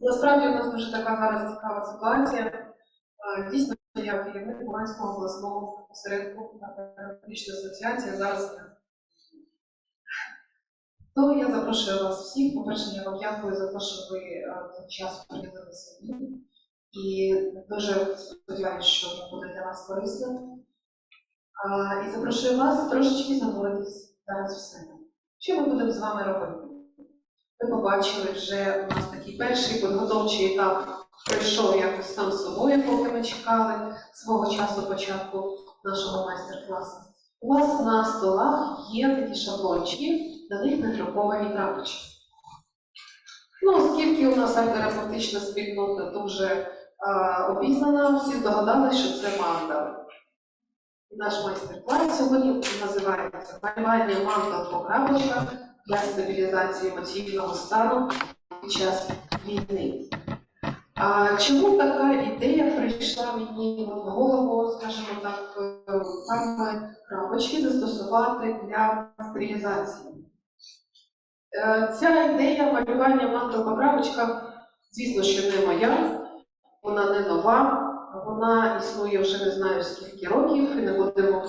Насправді у нас дуже така зараз цікава ситуація. Дійсно, я керівник Луганського обласного осередку Патріотична асоціація зараз. я. То я запрошую вас всіх. По-перше, я вам дякую за те, що ви час приділили собі. І дуже сподіваюся, що воно буде для вас корисним. І запрошую вас трошечки зануритись зараз в себе. Що ми будемо з вами робити? Ви побачили вже у нас такий перший підготовчий етап пройшов якось сам собою, поки ми чекали свого часу початку нашого майстер-класу. У вас на столах є такі шаблончики, на них надруковані крапочки. Ну, оскільки у нас арт-терапевтична спільнота дуже а, обізнана, всі здогадалися, що це мандали. Наш майстер-клас сьогодні називається «Малювання мандал по крапочках для стабілізації емоційного стану під час війни. А чому така ідея прийшла мені в голову, скажімо так, е, саме крапочки застосувати для стерилізації? Е, Ця ідея малювання мантел по крапочках, звісно, що не моя, вона не нова, вона існує вже не знаю скільки років, і не будемо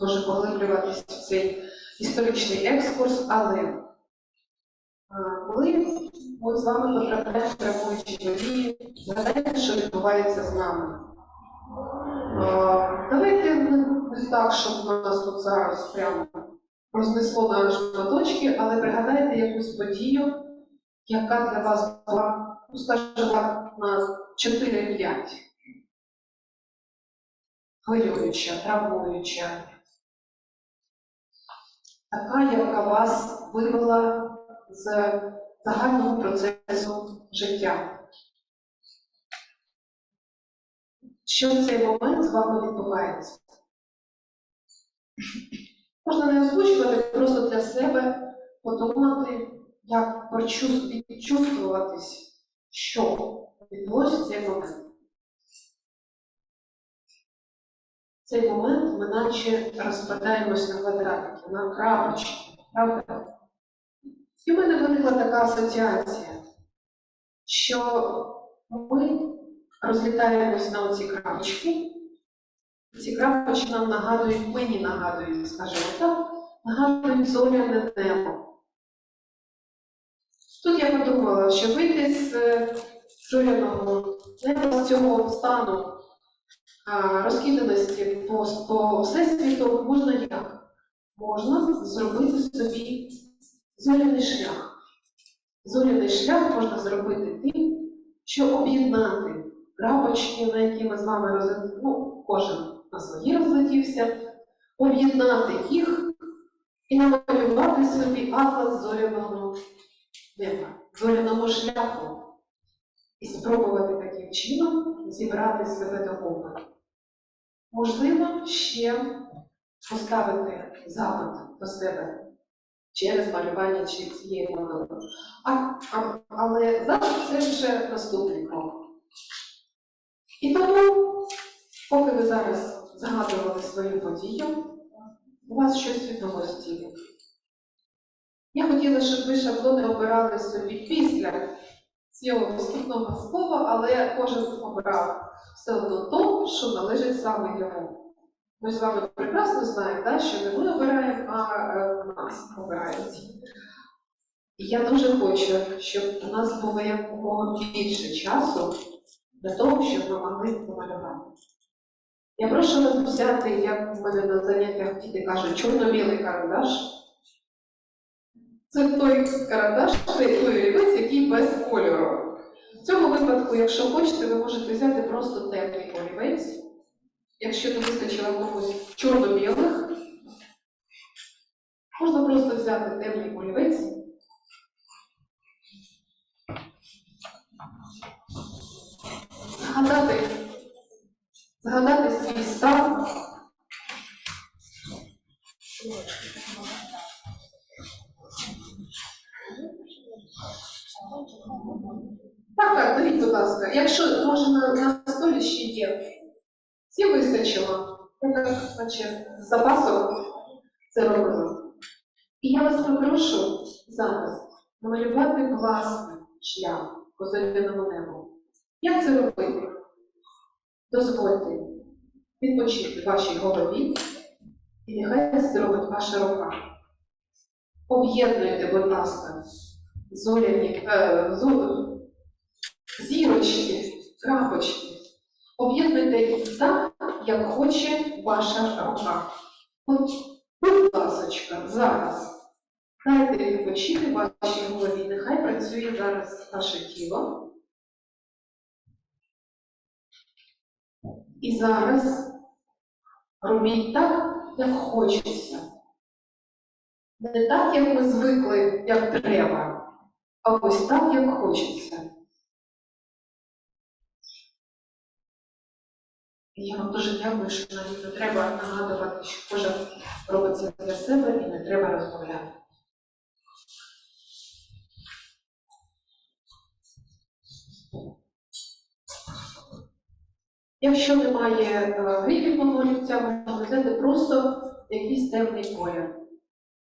дуже поглиблюватися в цей історичний екскурс, але е, коли ми з вами потрапляємо в травмуючі події, згадайте, що відбувається з нами. Е, Давайте не так, щоб нас тут зараз прямо рознесло на шматочки, але пригадайте якусь подію, яка для вас була, ну скажімо на 4-5. Хвилююча, травмуюча. Така, яка вас вивела з загального процесу життя. Що в цей момент з вами відбувається? Можна не озвучувати, просто для себе подумати, як відчувствуватись, що відбулося в цей момент. Цей момент ми наче розпадаємось на квадратики, на крапочки, правда? І в мене виникла така асоціація, що ми розлітаємось на оці крапочки, ці крапочки нам нагадують, мені нагадують, скажімо так, нагадують зоряне небо. Тут я подумала, що вийти з е, зоряного неба, з цього стану розкиданості по, по всесвіту можна як? Можна зробити собі зоряний шлях. Зоряний шлях можна зробити тим, що об'єднати крапочки, на які ми з вами розлетілися, ну, кожен на свої розлетівся, об'єднати їх і намалювати собі атлас зоряного неба, зоряного шляху. І спробувати чином зібрати себе докупи. Можливо, ще поставити запит до себе через малювання чи цієї модели. Але зараз це вже наступний крок. І тому, поки ви зараз згадували свою подію, у вас щось відбулося в тілі. Я хотіла, щоб ви шаблони обирали собі після цього вступного слова, але кожен обрав все одно то, що належить саме йому. Ми з вами прекрасно знаємо, да, що не ми обираємо, а е, нас обирають. Я дуже хочу, щоб у нас було якомога більше часу для того, щоб ми могли помалювати. Я прошу вас взяти, як в мене на заняттях діти кажуть, чорно-білий карандаш. Це той карандаш, той той олівець, який без кольору. В цьому випадку, якщо хочете, ви можете взяти просто темний олівець. Якщо не вистачило комусь чорно-білих, можна просто взяти темний олівець. Згадати, згадати свій стан. Так, так, будь ласка. Якщо може на, на столі ще є. Всім вистачило. Я так, наче, з запасом це робила. І я вас попрошу зараз намалювати власний шлях, по зоряному небу. Як це робити? Дозвольте відпочити вашій голові, і нехай це зробить ваша рука. Об'єднуйте, будь ласка, зоряні е, зо- зірочки, крапочки. Об'єднуйте їх так, як хоче ваша рука. От, будь ласочка, зараз. Дайте відпочити вашій голові. Нехай працює зараз ваше тіло. І зараз робіть так, як хочеться. Не так, як ми звикли, як треба, а ось так, як хочеться. Я вам дуже дякую, що навіть не треба нагадувати, що кожен робить це для себе і не треба розмовляти. Якщо немає е, грифів олівця, можна взяти просто якийсь темний колір.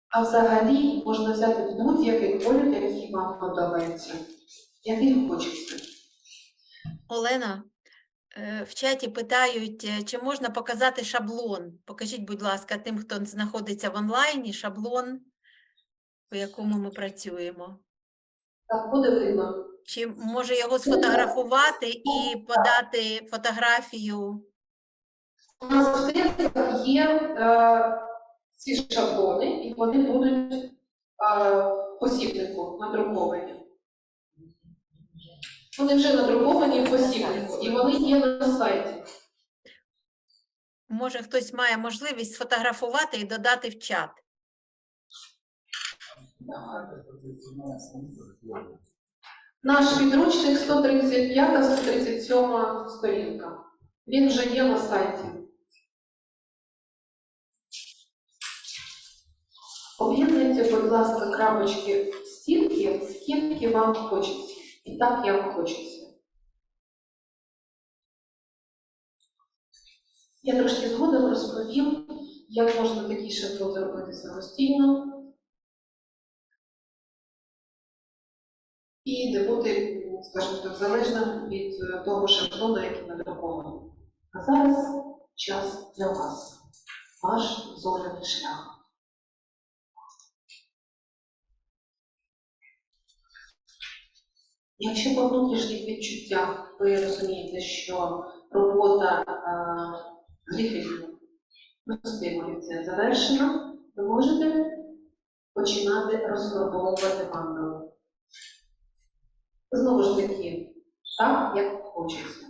А взагалі можна взяти будь-який колір, який вам подобається, який хочеться. Олена, в чаті питають, е, чи можна показати шаблон. Покажіть, будь ласка, тим, хто знаходиться в онлайні, шаблон, по якому ми працюємо. Так, буде видно. Чи може його сфотографувати і подати фотографію? У нас в тестах є е, ці шаблони, і вони будуть е, посібнику надруковані. Вони вже надруковані в посібнику, і вони є на сайті. Може, хтось має можливість сфотографувати і додати в чат. Наш підручник 135-137 сторінка. Він вже є на сайті. Об'єднуйте, будь ласка, крапочки стільки, скільки вам хочеться. І так, як хочеться. Я трошки згодом розповім, як можна такий шаблон зробити самостійно. і не бути, скажімо так, залежним від е, того шаблону, який надрукований. А зараз час для вас, ваш зоряний шлях. Якщо по внутрішніх відчуттях ви розумієте, що робота е, грифів простим завершена, ви можете починати розфарбовувати мандалу. Знову ж таки, так, як хочеться.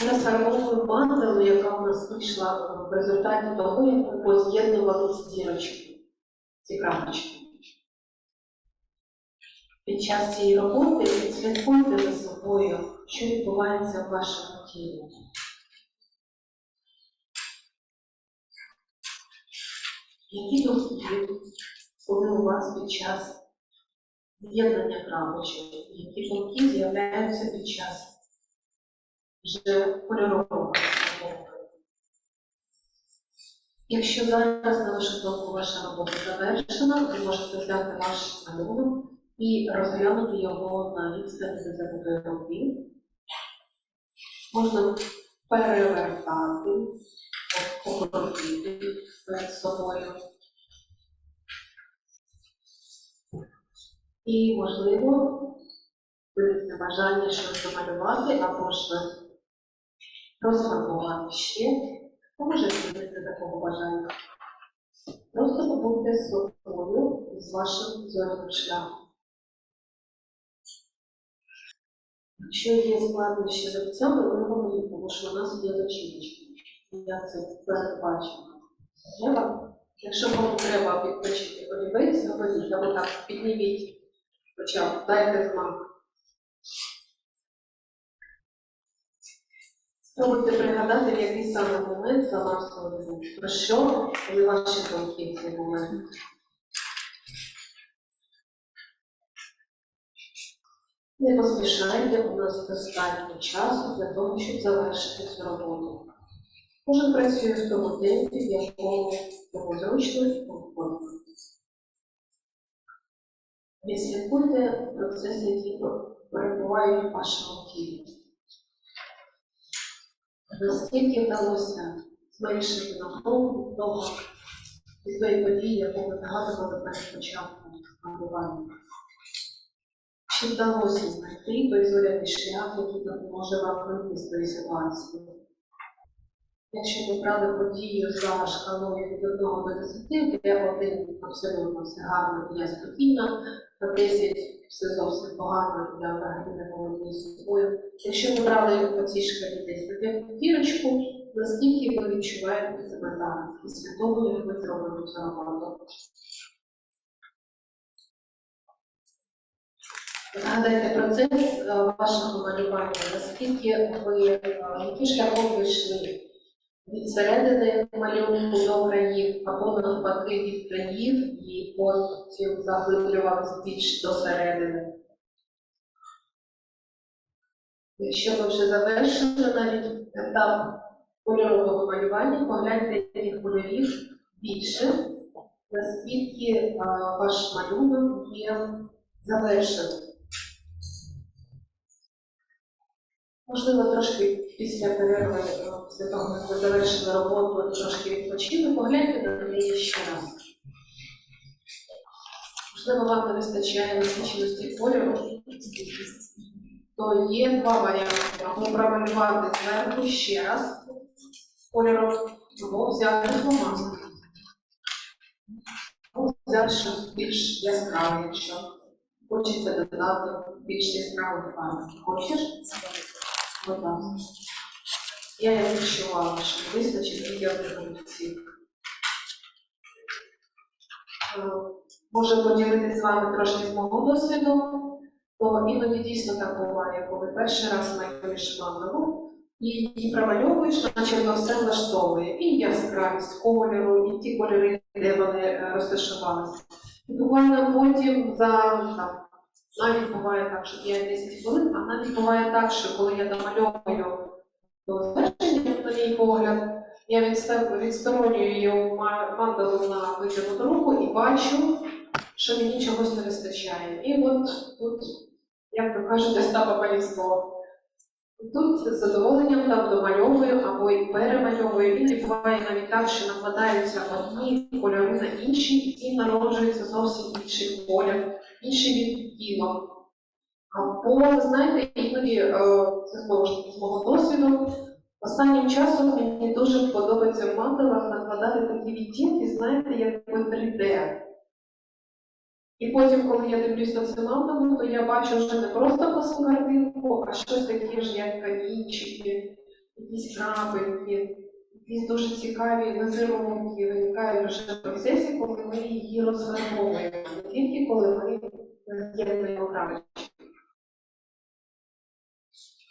Ми розфарбовуємо мандалу, яка у нас вийшла в результаті того, як ми поз'єднували ці зірочки, ці крапочки. Під час цієї роботи слідкуйте за собою, що відбувається в вашому тілі. Які думки були у вас під час з'єднання крапочок? Які думки з'являються під час вже фарбовки. Якщо зараз на вашу думку ваша робота завершена, ви можете взяти ваш малюнок і розглянути його на відстані за руки. Можна перевертати, покрутити перед собою. І, можливо, виникне бажання щось намалювати або ж розфарбувати ще. Може зробити такого бажання. Просто побудьте собою, з вашим зоряним шляхом. Якщо є складнощі з рубцями, ви говоріть, тому що у нас є зачіпочки. Я це передбачила. Треба? Якщо вам треба підключити олівець, зробіть або так, підніміть, хоча б дайте знак. Спробуйте пригадати, в саме момент зламався олівець. Про що були ваші думки в цей момент? Не поспішайте, у нас достатньо часу для того, щоб завершити цю роботу. Кожен працює в тому темпі, в якому йому зручно і комфортно. Відслідкуйте процеси, які перебувають в вашому тілі. Наскільки вдалося зменшити напругу того, від тої події, яку ви згадували перед початком малювання? Чи вдалося знайти той зоряний шлях, який допоможе вам вийти з тої ситуації? Якщо ви брали подію за шкалою від 1 до 10, де один абсолютно все гарно, і я спокійна, на 10 все зовсім погано, я взагалі не володію собою. Якщо ви брали по цій шкалі десь на п'ятірочку, наскільки ви відчуваєте себе зараз, після того, як ви зробили цю роботу? Згадайте процес е, вашого малювання, наскільки ви, е, яким шляхом ви йшли? Від середини малюнку до країв, або навпаки від країв і потім заглиблювалися більш до середини. Якщо ви вже завершили навіть етап кольорового малювання, погляньте яких кольорів більше, наскільки е, ваш малюнок є завершений. Можливо, трошки після е, після того, як ви завершили роботу, трошки відпочили, погляньте на неї ще раз. Можливо, вам не вистачає насиченості кольору, то є два варіанти. Або промалювати зверху ще раз кольором, або взяти фломастер. Або взяти щось більш яскраве, якщо хочеться додати більш яскравих фарб. Хочеш? Будь ласка. Я не відчувала, що вистачить відділити колекції. Можу поділитися з вами трошки з мого досвіду, то іноді дійсно так буває, коли перший раз малюєш мандалу і і промальовуєш, начебто все влаштовує. І яскравість кольору, і ті кольори, де вони е, розташувалися. І буквально потім за там, навіть буває так, що 5-10 хвилин, а навіть буває так, що коли я домальовую до завершення, на мій погляд, я відсторонюю ма- мандалу на витягнуту руку і бачу, що мені чогось не вистачає. І от тут, як то кажуть, Остапа Панівського. Тут з задоволенням там домальовую або і перемальовую. І буває навіть так, що накладаються одні кольори на інші, і народжується зовсім інший колір інший відтінок. Або, знаєте, іноді, е, це знову ж з мого досвіду, останнім часом мені дуже подобається в мандалах накладати такі відтінки, знаєте, як в 3D. І потім, коли я дивлюсь на цю мандалу, то я бачу вже не просто косу картинку, а щось таке ж, як камінчики, якісь крапинки, якісь дуже цікаві візерунки виникають вже в процесі, коли ми її розфарбовуємо, не тільки коли ми з'єднуємо крапочки.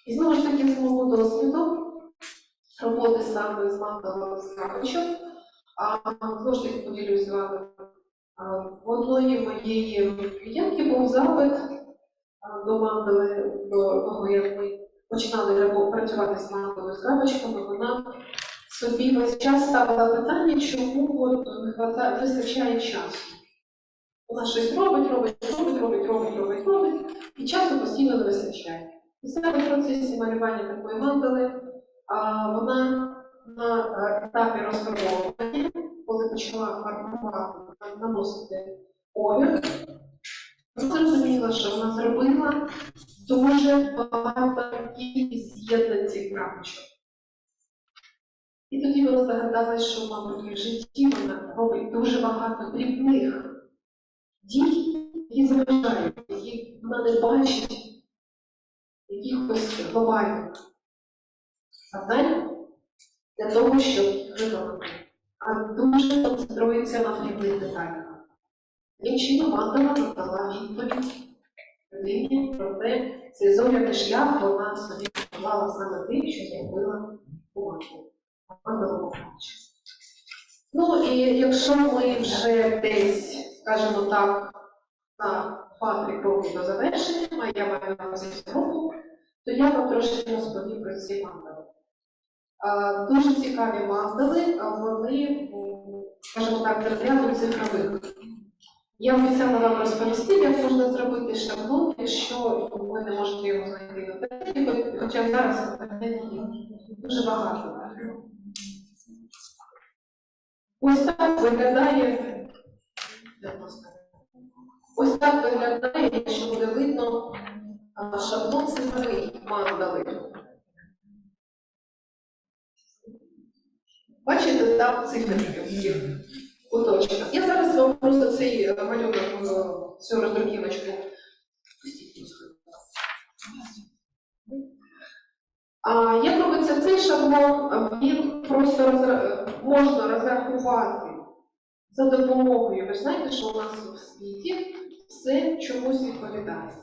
І знову ж таки, з мого досвіду роботи саме з мандалами з а знову ж таки поділюсь з вами. В одної моєї клієнтки був запит до мандали, до того, як ми починали працювати з мандалою з крапочками, вона собі весь час ставила питання, чому не вистачає часу. Вона щось робить, робить, робить, робить, робить, робить, робить, і часу постійно не вистачає. І саме в процесі малювання такої мандали вона на е, етапі розфарбовування, коли почала фарбувати, наносити колір, зрозуміла, що вона зробила дуже багато кількість з'єднань цих крапочок. І тоді вона здогадалась, що, мабуть, в житті вона робить дуже багато дрібних дій, які заважають, які вона не бачить якихось глобальних завдань для того, щоб їх а, дуже концентрується на дрібних деталях. Чином Мандала надала відповідь людині про те, цей зоряний шлях вона собі будувала саме тим, що зробила бумагу. Мандала Махачі. Ну і якщо ми вже десь, скажімо так, на 2-3 роки до завершення, а я маю на увазі року, то я вам трошки розповім про ці мандали. Дуже цікаві мандали, вони, скажімо так, дерев'яно цифрових. Я обіцяла вам розповісти, як можна зробити шаблон, якщо ви не можете його знайти в інтернеті, хоча зараз є дуже багато. Ось так виглядає. Ось так виглядає, якщо буде видно шаблон цифровий мандали. Бачите, там циферки в куточках. Я зараз вам просто цей е, малюнок, е, цю роздруківочку. Як робиться цей шаблон, А він просто розра- можна розрахувати за допомогою. Ви ж знаєте, що у нас в світі все чомусь відповідає.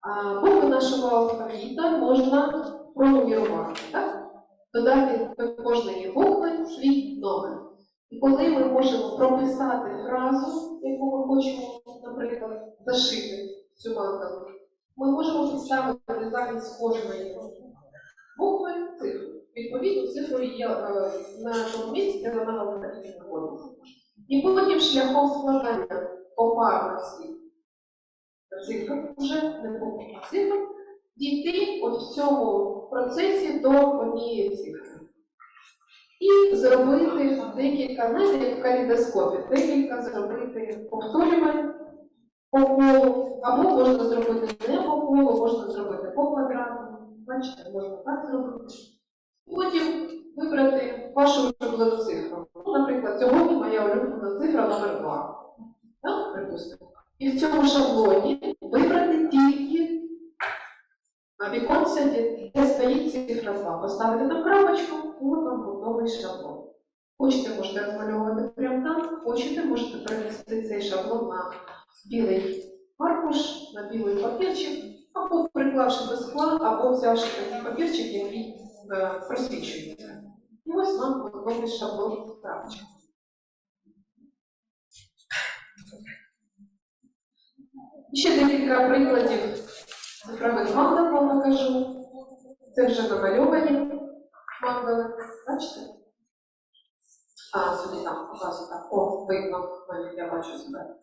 А букви нашого алфавіта можна пронумерувати, так? Додати до кожної букви свій номер. І коли ми можемо прописати фразу, яку ми хочемо, наприклад, зашити цю мандалу, ми можемо підставити замість кожної букви цифру. Відповідно, цифру є е, на тому місці, де вона знаходиться. І потім шляхом складання попарності цифр, вже не букв, цифр, дійти от в цьому процесі до однієї цифри. І зробити декілька, знаєте, як в калейдоскопі, декілька зробити повторювань по колу, або можна зробити не по колу, можна зробити по квадрату. Бачите, можна так зробити. Потім вибрати вашу улюблену цифру. Наприклад, сьогодні моя улюблена цифра номер 2. Так, припустимо. І в цьому шаблоні вибрати тільки віконце, де, стоїть цифра 2. Поставити там крапочку, от вам готовий шаблон. Хочете, можете розмальовувати прямо там, хочете, можете перенести цей шаблон на білий аркуш, на білий папірчик, або приклавши до скла, або взявши такий папірчик, який е, просвічується. І ось вам готовий шаблон крапочки. Ще декілька прикладів цифрових мандал вам покажу. Це вже намальовані мандали. Бачите? А, сюди там, показую так. О, видно, навіть я бачу себе.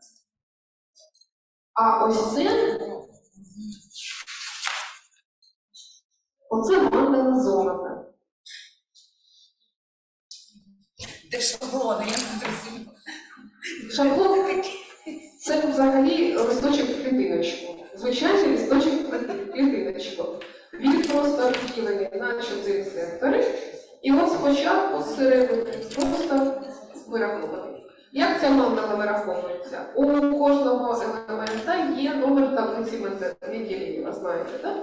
А ось це. Оце мандала золота. Де шаблони, я не зрозуміла. Шаблон це взагалі листочок в клітиночку. Звичайний листочок в клітиночку. Він просто розділений на чотири сектори. І от спочатку зсередини просто вирахований. Як ця мандала вираховується? У кожного елемента є номер таблиці Менделєєва, знаєте, так?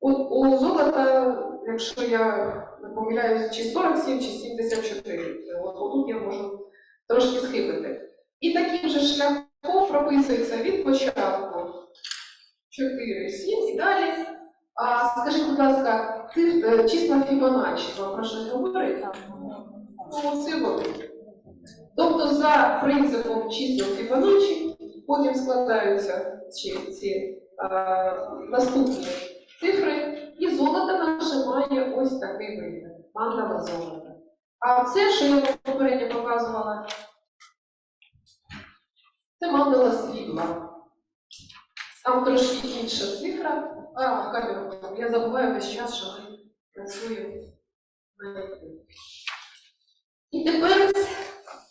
У, у золота, якщо я не помиляюсь, чи 47, чи 74. От тут я можу трошки схибити. І таким же шляхом прописується від початку 4, 7 і далі. А скажіть, будь ласка, циф- е, числа Фібоначчі вам про щось говорить? Ну. Тобто за принципом чисел Фібоначчі потім складаються ці, ці а, наступні цифри, і золото наше має ось такий вигляд. Мандала золота. А це, що я попередньо показувала, це мандала срібла. Там трошки інша цифра. А, камеру, я забуваю весь час, що екрані. І тепер,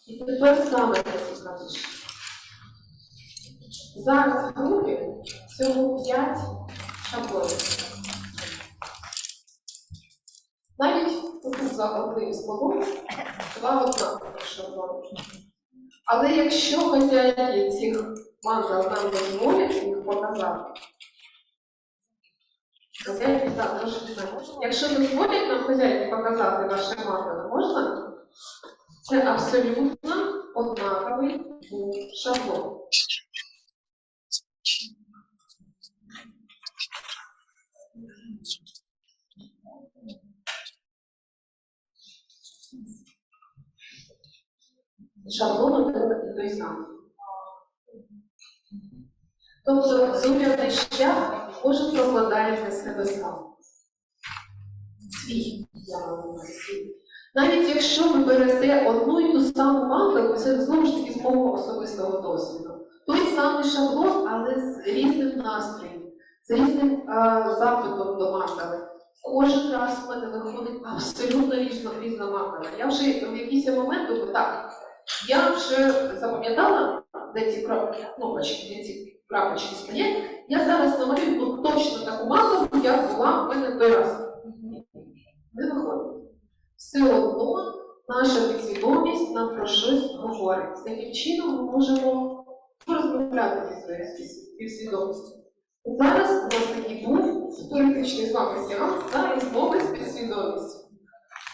і тепер саме найцікавіше. Зараз в групі всього 5 шаблонів. Навіть тут за одним словом два однакових шаблони. Але якщо хазяїни цих мандал нам дозволять їх показати, хазяїни, так. Якщо дозволять нам хазяїни показати наші мандали, можна? Це абсолютно однаковий шаблон. Шаблон той самий. Тобто зоряний шлях кожен прокладає для себе сам. Свій, свій. Навіть якщо ви берете одну і ту саму мантру, це знову ж таки з мого особистого досвіду. Той самий шаблон, але з різним настроєм, з різним а, запитом до мантри. Кожен раз в мене виходить абсолютно різна, різна мантра. Я вже в якийсь момент думаю, так, я вже запам'ятала, де ці крапочки, кнопочки, де ці крапочки стоять. Я зараз намалюю точно таку мантру, як була в мене той раз. Не виходить. Все одно наша підсвідомість нам про щось говорить. Таким чином ми можемо розмовляти зі своєю підсвідомістю. Зараз у нас такий був теоретичний з вами сеанс та розмови з підсвідомістю.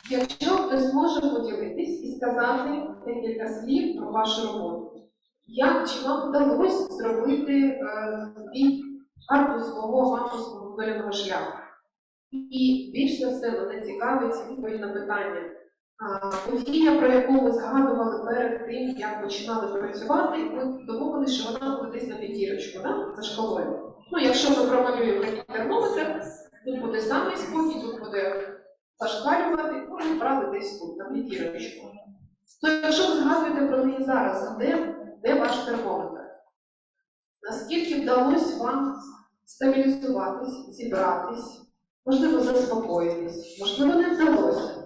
Якщо хтось може поділитись і сказати декілька слів про вашу роботу, як чи вам вдалося зробити е, карту свого авторського зоряного шляху? І більш за все мене цікавить відповідь на питання. Подія, про яку ми згадували перед тим, як починали працювати, ми домовилися, що вона буде десь на п'ятірочку, да? за шкалою. Ну, якщо ми промалюємо термометр, тут буде самий спокій, тут буде зашкалювати, ми брали десь тут, на підірочку. То якщо ви згадуєте про неї зараз, де, де ваш термометр? Наскільки вдалося вам стабілізуватись, зібратись, можливо, заспокоїтись, можливо, не вдалося.